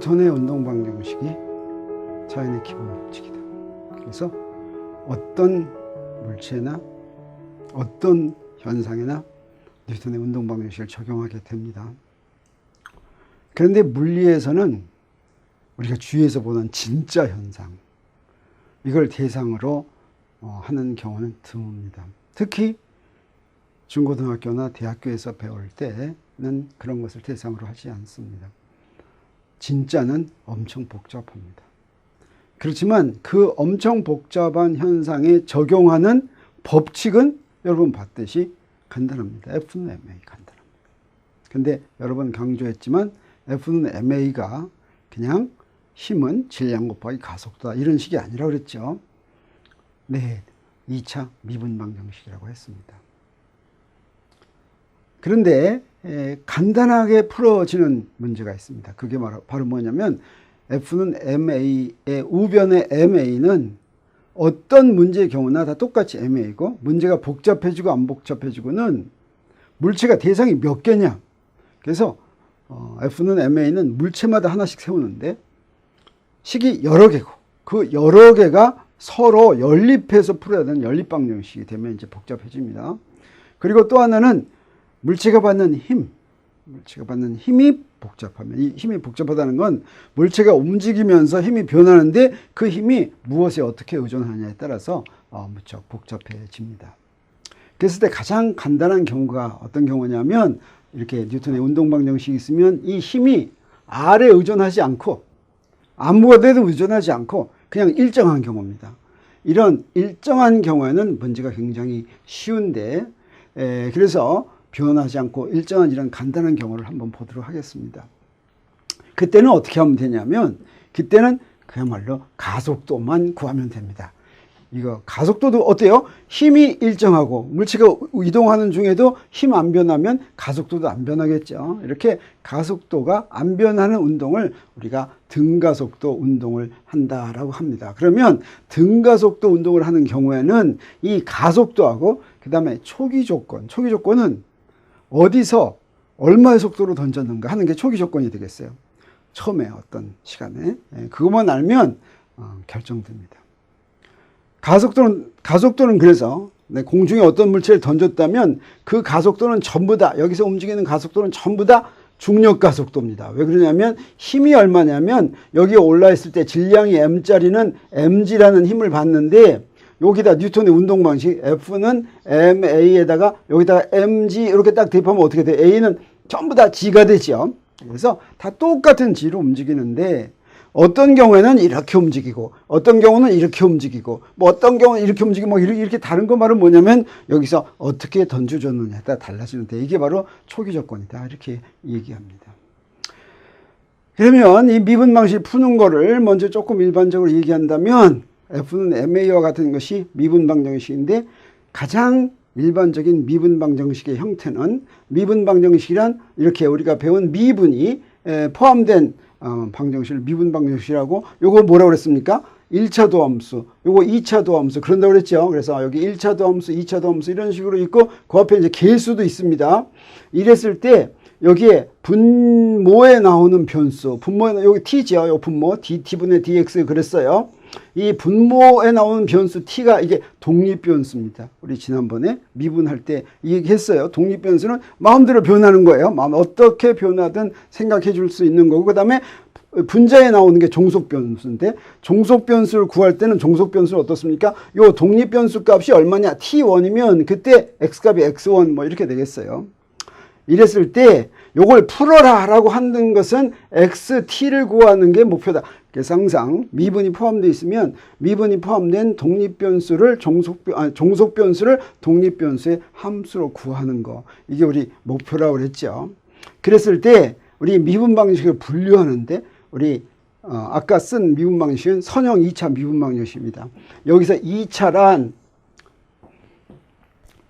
뉴턴의 운동 방정식이 자연의 기본 법칙이다. 그래서 어떤 물체나 어떤 현상이나 뉴턴의 운동 방정식을 적용하게 됩니다. 그런데 물리에서는 우리가 주위에서 보는 진짜 현상, 이걸 대상으로 어, 하는 경우는 드뭅니다. 특히 중고등학교나 대학교에서 배울 때는 그런 것을 대상으로 하지 않습니다. 진짜는 엄청 복잡합니다. 그렇지만 그 엄청 복잡한 현상에 적용하는 법칙은 여러분 봤듯이 간단합니다. F는 MA 간단합니다. 근데 여러분 강조했지만 F는 MA가 그냥 힘은 질량 곱하기 가속도다 이런 식이 아니라 그랬죠. 네, 2차 미분 방정식이라고 했습니다. 그런데 에, 간단하게 풀어지는 문제가 있습니다. 그게 바로 뭐냐면 F는 MA의 우변의 MA는 어떤 문제의 경우나 다 똑같이 MA고 문제가 복잡해지고 안 복잡해지고는 물체가 대상이 몇 개냐. 그래서 어, F는 MA는 물체마다 하나씩 세우는데 식이 여러 개고 그 여러 개가 서로 연립해서 풀어야 되는 연립방정식이 되면 이제 복잡해집니다. 그리고 또 하나는 물체가 받는 힘, 물체가 받는 힘이 복잡하면 이 힘이 복잡하다는 건 물체가 움직이면서 힘이 변하는데 그 힘이 무엇에 어떻게 의존하느냐에 따라서 어, 무척 복잡해집니다. 그랬을 때 가장 간단한 경우가 어떤 경우냐면 이렇게 뉴턴의 운동방 정식이 있으면 이 힘이 R에 의존하지 않고 아무것에도 의존하지 않고 그냥 일정한 경우입니다. 이런 일정한 경우에는 문제가 굉장히 쉬운데 에, 그래서 변하지 않고 일정한 이런 간단한 경우를 한번 보도록 하겠습니다. 그때는 어떻게 하면 되냐면 그때는 그야말로 가속도만 구하면 됩니다. 이거 가속도도 어때요? 힘이 일정하고 물체가 이동하는 중에도 힘 안 변하면 가속도도 안 변하겠죠. 이렇게 가속도가 안 변하는 운동을 우리가 등가속도 운동을 한다라고 합니다. 그러면 등가속도 운동을 하는 경우에는 이 가속도하고 그다음에 초기 조건, 초기 조건은 어디서 얼마의 속도로 던졌는가 하는 게 초기 조건이 되겠어요. 처음에 어떤 시간에 예, 그것만 알면 어, 결정됩니다. 가속도는 가속도는 그래서 네, 공중에 어떤 물체를 던졌다면 그 가속도는 전부 다 여기서 움직이는 가속도는 전부 다 중력 가속도입니다. 왜 그러냐면 힘이 얼마냐면 여기 올라 있을 때 질량이 m짜리는 mg라는 힘을 받는데 여기다 뉴턴의 운동 방식 F는 ma에다가 여기다가 mg 이렇게 딱 대입하면 어떻게 돼? a는 전부 다 g가 되죠. 그래서 다 똑같은 g로 움직이는데 어떤 경우에는 이렇게 움직이고 어떤 경우는 이렇게 움직이고 뭐 어떤 경우는 이렇게 움직이고 뭐 이렇게, 다른 거 말은 뭐냐면 여기서 어떻게 던져줬느냐에 따라 달라지는데 이게 바로 초기 조건이다 이렇게 얘기합니다. 그러면 이 미분 방식 푸는 거를 먼저 조금 일반적으로 얘기한다면 F는 MA와 같은 것이 미분 방 정식인데 가장 일반적인 미분 방 정식의 형태는 미분 방 정식이란 이렇게 우리가 배운 미분이 포함된 어, 방정식을 미분 방 정식이라고 요거 뭐라고 그랬습니까? 1차 도함수, 요거 2차 도함수 그런다고 그랬죠. 그래서 여기 1차 도함수, 2차 도함수 이런 식으로 있고 그 앞에 이제 개수도 있습니다. 이랬을 때 여기에 분모에 나오는 변수, 분모에 여기 t죠. 요 분모 d t분의 dx 그랬어요. 이 분모에 나오는 변수 t가 이게 독립 변수입니다. 우리 지난번에 미분할 때 얘기했어요. 독립 변수는 마음대로 변하는 거예요. 마음 어떻게 변하든 생각해 줄 수 있는 거고 그다음에 분자에 나오는 게 종속 변수인데 종속 변수를 구할 때는 종속 변수는 어떻습니까? 요 독립 변수 값이 얼마냐? t1이면 그때 x값이 x1 뭐 이렇게 되겠어요. 이랬을 때 요걸 풀어라 라고 하는 것은 xt를 구하는 게 목표다. 그래서 항상 미분이 포함되어 있으면 미분이 포함된 독립변수를 종속변, 아니, 종속변수를 독립변수의 함수로 구하는 거. 이게 우리 목표라고 그랬죠. 그랬을 때 우리 미분 방식을 분류하는데 우리 어, 아까 쓴 미분 방식은 선형 2차 미분 방식입니다. 여기서 2차란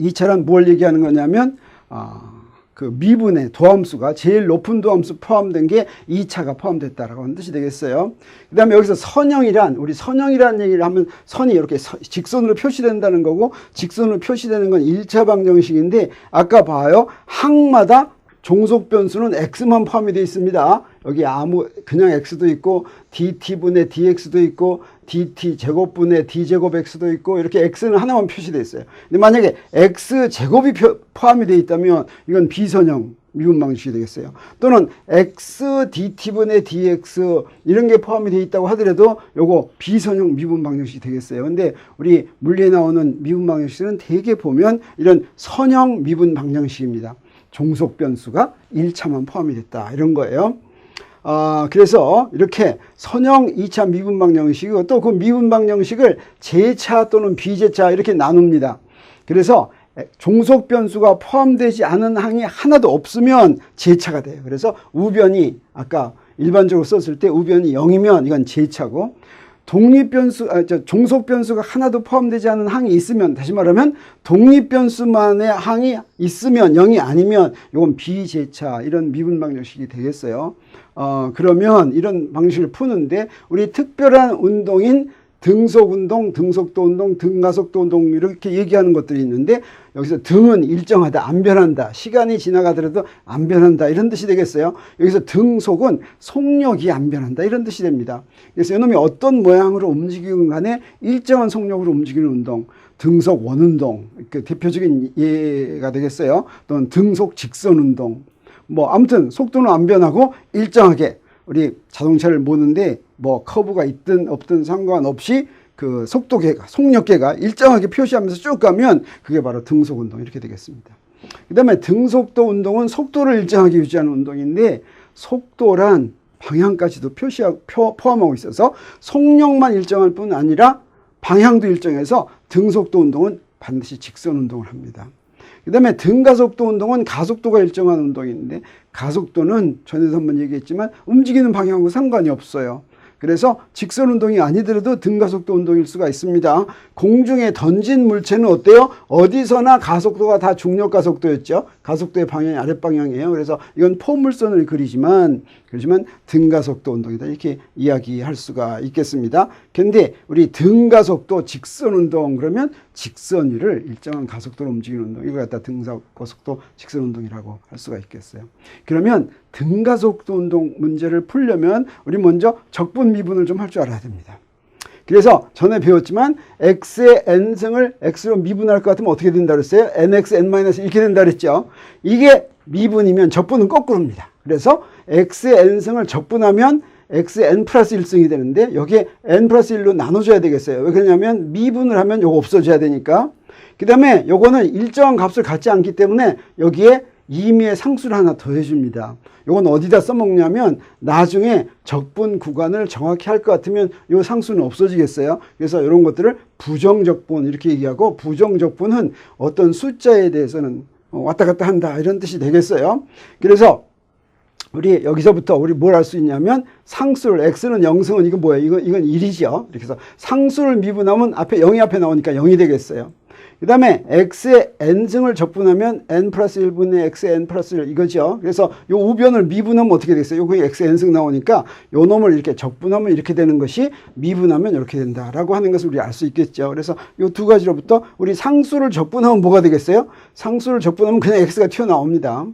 2차란 뭘 얘기하는 거냐면 어, 그 미분의 도함수가 제일 높은 도함수 포함된 게 2차가 포함됐다라고 하는 뜻이 되겠어요. 그 다음에 여기서 선형이란, 우리 선형이라는 얘기를 하면 선이 이렇게 직선으로 표시된다는 거고 직선으로 표시되는 건 1차 방정식인데 아까 봐요. 항마다 종속 변수는 x만 포함이 되어 있습니다. 여기 아무 그냥 x도 있고 dt분의 dx도 있고 dt 제곱분의 d 제곱 x도 있고 이렇게 x는 하나만 표시되어 있어요. 근데 만약에 x 제곱이 표- 포함이 되어 있다면 이건 비선형 미분 방식이 되겠어요. 또는 x dt분의 dx 이런 게 포함이 되어 있다고 하더라도 요거 비선형 미분 방정식이 되겠어요. 근데 우리 물리에 나오는 미분 방정식은 대개 보면 이런 선형 미분 방정식입니다. 종속 변수가 1차만 포함이 됐다. 이런 거예요. 아, 그래서 이렇게 선형 2차 미분 방정식이고 또 그 미분 방정식을 제차 또는 비제차 이렇게 나눕니다. 그래서 종속 변수가 포함되지 않은 항이 하나도 없으면 제차가 돼요. 그래서 우변이 아까 일반적으로 썼을 때 우변이 0이면 이건 제차고 독립 변수, 아, 저 종속 변수가 하나도 포함되지 않은 항이 있으면 다시 말하면 독립 변수만의 항이 있으면 0이 아니면 이건 비제차 이런 미분 방정식이 되겠어요. 어, 그러면 이런 방식을 푸는데 우리 특별한 운동인 등속 운동, 등속도 운동, 등가속도 운동 이렇게 얘기하는 것들이 있는데 여기서 등은 일정하다, 안 변한다. 시간이 지나가더라도 안 변한다. 이런 뜻이 되겠어요. 여기서 등속은 속력이 안 변한다. 이런 뜻이 됩니다. 그래서 이놈이 어떤 모양으로 움직이건 간에 일정한 속력으로 움직이는 운동, 등속 원운동, 그 대표적인 예가 되겠어요. 또는 등속 직선 운동. 뭐 아무튼 속도는 안 변하고 일정하게 우리 자동차를 모는데 뭐 커브가 있든 없든 상관없이 그 속도계가 속력계가 일정하게 표시하면서 쭉 가면 그게 바로 등속 운동 이렇게 되겠습니다. 그다음에 등속도 운동은 속도를 일정하게 유지하는 운동인데 속도란 방향까지도 표시하 표, 포함하고 있어서 속력만 일정할 뿐 아니라 방향도 일정해서 등속도 운동은 반드시 직선 운동을 합니다. 그 다음에 등가속도 운동은 가속도가 일정한 운동인데 가속도는 전에도 한번 얘기했지만 움직이는 방향하고 상관이 없어요. 그래서 직선 운동이 아니더라도 등가속도 운동일 수가 있습니다. 공중에 던진 물체는 어때요? 어디서나 가속도가 다 중력 가속도였죠. 가속도의 방향이 아랫방향이에요. 그래서 이건 포물선을 그리지만 그렇지만 등가속도 운동이다 이렇게 이야기할 수가 있겠습니다. 근데 우리 등가속도 직선 운동 그러면 직선 위를 일정한 가속도로 움직이는 운동 이걸 갖다 등가속도 직선 운동이라고 할 수가 있겠어요. 그러면 등가속도 운동 문제를 풀려면 우리 먼저 적분 미분을 좀 할 줄 알아야 됩니다. 그래서 전에 배웠지만 x의 n승을 x로 미분할 것 같으면 어떻게 된다 그랬어요? nx n-1 이렇게 된다 그랬죠. 이게 미분이면 적분은 거꾸로입니다. 그래서 x의 n승을 적분하면 x의 n 플러스 1승이 되는데 여기에 n 플러스 1로 나눠줘야 되겠어요. 왜 그러냐면 미분을 하면 요거 없어져야 되니까. 그 다음에 요거는 일정한 값을 갖지 않기 때문에 여기에 임의의 상수를 하나 더 해줍니다. 요건 어디다 써먹냐면 나중에 적분 구간을 정확히 할 것 같으면 요 상수는 없어지겠어요. 그래서 이런 것들을 부정적분 이렇게 얘기하고 부정적분은 어떤 숫자에 대해서는 어, 왔다 갔다 한다 이런 뜻이 되겠어요. 그래서 우리 여기서부터 우리 뭘할수 있냐면 상수를 x는 0승은 이건 뭐예요? 이건 이건 1이죠. 이렇게 해서 상수를 미분하면 앞에 0이 앞에 나오니까 0이 되겠어요. 그 다음에 x의 n승을 적분하면 n 플러스 1분의 x의 n 플러스 1 이거죠. 그래서 요 우변을 미분하면 어떻게 되겠어요? 요거 x의 n승 나오니까 요 놈을 이렇게 적분하면 이렇게 되는 것이 미분하면 이렇게 된다라고 하는 것을 우리 알 수 있겠죠. 그래서 요 두 가지로부터 우리 상수를 적분하면 뭐가 되겠어요? 상수를 적분하면 그냥 x가 튀어나옵니다.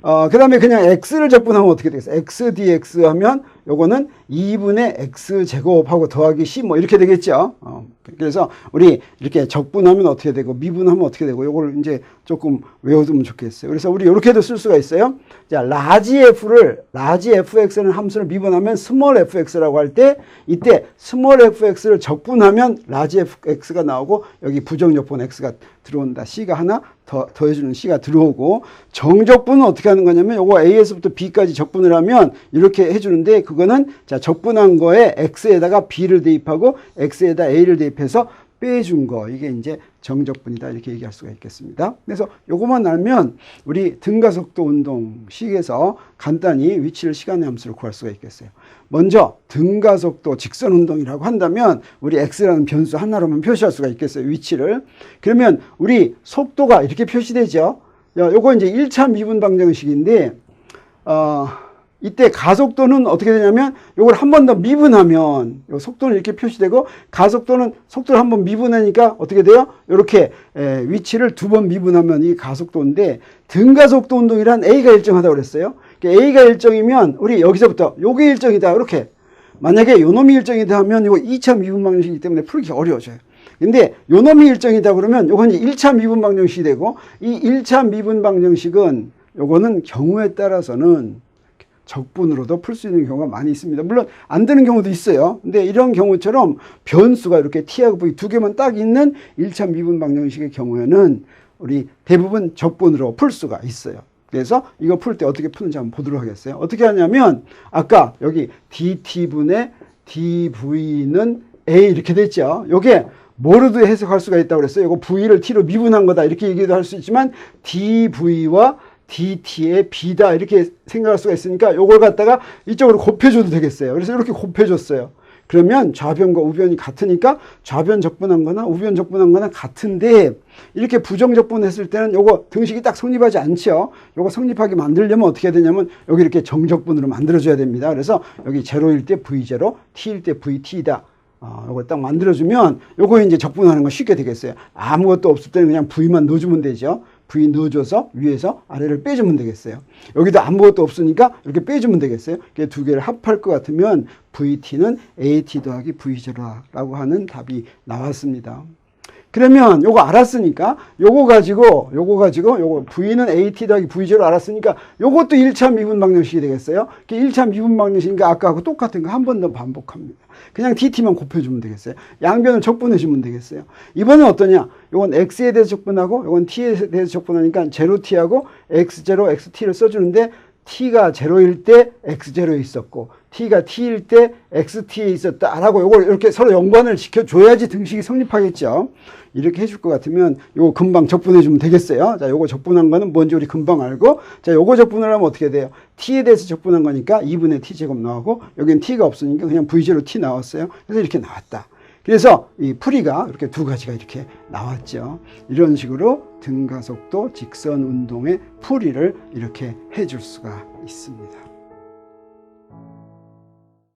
어, 그 다음에 그냥 x를 적분하면 어떻게 되겠어요? x dx 하면 요거는 2분의 x 제곱하고 더하기 c 뭐 이렇게 되겠죠. 어, 그래서 우리 이렇게 적분하면 어떻게 되고 미분하면 어떻게 되고 요걸 이제 조금 외워두면 좋겠어요. 그래서 우리 이렇게도 쓸 수가 있어요. 자, 라지 f를 라지 fx라는 함수를 미분하면 스몰 fx라고 할 때 이때 스몰 fx를 적분하면 라지 fx가 나오고 여기 부정적분 x가 들어온다. c가 하나 더 더해주는 c가 들어오고 정적분은 어떻게 하는 거냐면 요거 a에서부터 b까지 적분을 하면 이렇게 해주는데 그거는 자 적분한 거에 x에다가 b를 대입하고 x에다 a를 대입해서 빼준 거 이게 이제 정적분이다 이렇게 얘기할 수가 있겠습니다. 그래서 요것만 알면 우리 등가속도 운동식에서 간단히 위치를 시간의 함수로 구할 수가 있겠어요. 먼저 등가속도 직선 운동이라고 한다면 우리 x라는 변수 하나로만 표시할 수가 있겠어요. 위치를. 그러면 우리 속도가 이렇게 표시되죠. 야, 요거 이제 1차 미분 방정식인데 어 이때 가속도는 어떻게 되냐면 요걸 한 번 더 미분하면 요 속도는 이렇게 표시되고 가속도는 속도를 한 번 미분하니까 어떻게 돼요? 이렇게 위치를 두 번 미분하면 이 가속도인데 등가속도 운동이란 A가 일정하다고 그랬어요. 그러니까 A가 일정이면 우리 여기서부터 요게 일정이다 이렇게 만약에 요 놈이 일정이다 하면 이거 2차 미분 방정식이기 때문에 풀기 어려워져요. 근데 요 놈이 일정이다 그러면 요건 이제 1차 미분 방정식이 되고 이 1차 미분 방정식은 요거는 경우에 따라서는 적분으로도 풀 수 있는 경우가 많이 있습니다. 물론 안 되는 경우도 있어요. 근데 이런 경우처럼 변수가 이렇게 T하고 V 두 개만 딱 있는 1차 미분 방정식의 경우에는 우리 대부분 적분으로 풀 수가 있어요. 그래서 이거 풀 때 어떻게 푸는지 한번 보도록 하겠어요. 어떻게 하냐면 아까 여기 dt분의 dv는 a 이렇게 됐죠. 요게 뭐로도 해석할 수가 있다고 그랬어요. 이거 v를 t로 미분한 거다 이렇게 얘기도 할 수 있지만 dv와 dt의 b다 이렇게 생각할 수가 있으니까 요걸 갖다가 이쪽으로 곱해줘도 되겠어요. 그래서 이렇게 곱해줬어요. 그러면 좌변과 우변이 같으니까 좌변 적분한 거나 우변 적분한 거나 같은데 이렇게 부정 적분했을 때는 요거 등식이 딱 성립하지 않죠. 요거 성립하게 만들려면 어떻게 해야 되냐면 여기 이렇게 정적분으로 만들어줘야 됩니다. 그래서 여기 제로일 때 V0, T일 때 VT다. 어, 요거 딱 만들어주면 요거 이제 적분하는 거 쉽게 되겠어요. 아무것도 없을 때는 그냥 V만 넣어주면 되죠. V 넣어줘서 위에서 아래를 빼주면 되겠어요. 여기도 아무것도 없으니까 이렇게 빼주면 되겠어요. 이렇게 두 개를 합할 것 같으면 VT는 AT 더하기 V0라고 하는 답이 나왔습니다. 그러면 요거 알았으니까 요거 가지고 요거 가지고 요거 V는 AT 더하기 V0 알았으니까 요것도 1차 미분 방정식이 되겠어요. 1차 미분 방정식이니까 아까하고 똑같은 거 한 번 더 반복합니다. 그냥 DT만 곱해주면 되겠어요. 양변을 적분해주면 되겠어요. 이번엔 어떠냐? 요건 X에 대해서 적분하고 요건 T에 대해서 적분하니까 제로 T하고 X0, XT를 써주는데 T가 제로일 때 X0에 있었고 T가 T일 때 XT에 있었다라고 요걸 이렇게 서로 연관을 지켜줘야지 등식이 성립하겠죠. 이렇게 해줄 것 같으면 요거 금방 적분해 주면 되겠어요. 자, 요거 적분한 거는 뭔지 우리 금방 알고 자, 요거 적분을 하면 어떻게 돼요? T에 대해서 적분한 거니까 2분의 T제곱 나오고 여기는 T가 없으니까 그냥 V0 T 나왔어요. 그래서 이렇게 나왔다. 그래서 이 풀이가 이렇게 두 가지가 이렇게 나왔죠. 이런 식으로 등가속도 직선 운동의 풀이를 이렇게 해줄 수가 있습니다.